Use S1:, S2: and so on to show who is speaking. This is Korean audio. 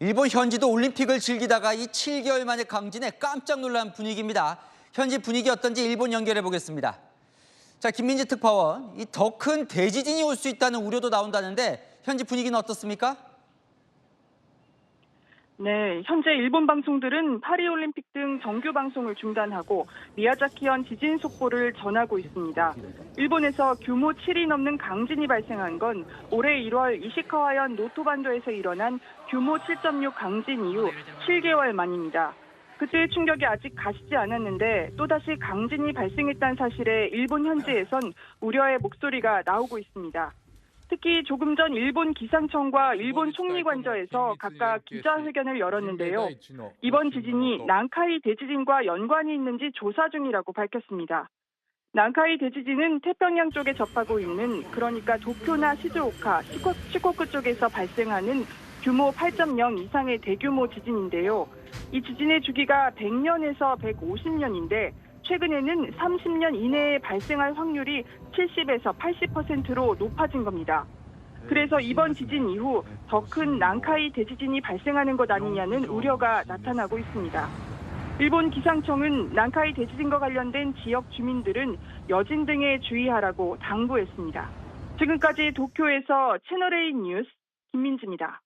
S1: 일본 현지도 올림픽을 즐기다가 이 7개월 만에 강진에 깜짝 놀란 분위기입니다. 현지 분위기 어떤지 일본 연결해 보겠습니다. 자, 김민지 특파원, 이 더 큰 대지진이 올 수 있다는 우려도 나온다는데 현지 분위기는 어떻습니까?
S2: 네, 현재 일본 방송들은 파리올림픽 등 정규 방송을 중단하고 미야자키현 지진 속보를 전하고 있습니다. 일본에서 규모 7이 넘는 강진이 발생한 건 올해 1월 이시카와현 노토반도에서 일어난 규모 7.6 강진 이후 7개월 만입니다. 그때의 충격이 아직 가시지 않았는데 또다시 강진이 발생했다는 사실에 일본 현지에선 우려의 목소리가 나오고 있습니다. 특히 조금 전 일본 기상청과 일본 총리 관저에서 각각 기자회견을 열었는데요. 이번 지진이 난카이 대지진과 연관이 있는지 조사 중이라고 밝혔습니다. 난카이 대지진은 태평양 쪽에 접하고 있는 그러니까 도쿄나 시즈오카, 시코, 시코쿠 쪽에서 발생하는 규모 8.0 이상의 대규모 지진인데요. 이 지진의 주기가 100년에서 150년인데 최근에는 30년 이내에 발생할 확률이 70에서 80%로 높아진 겁니다. 그래서 이번 지진 이후 더 큰 난카이 대지진이 발생하는 것 아니냐는 우려가 나타나고 있습니다. 일본 기상청은 난카이 대지진과 관련된 지역 주민들은 여진 등에 주의하라고 당부했습니다. 지금까지 도쿄에서 채널A 뉴스 김민지입니다.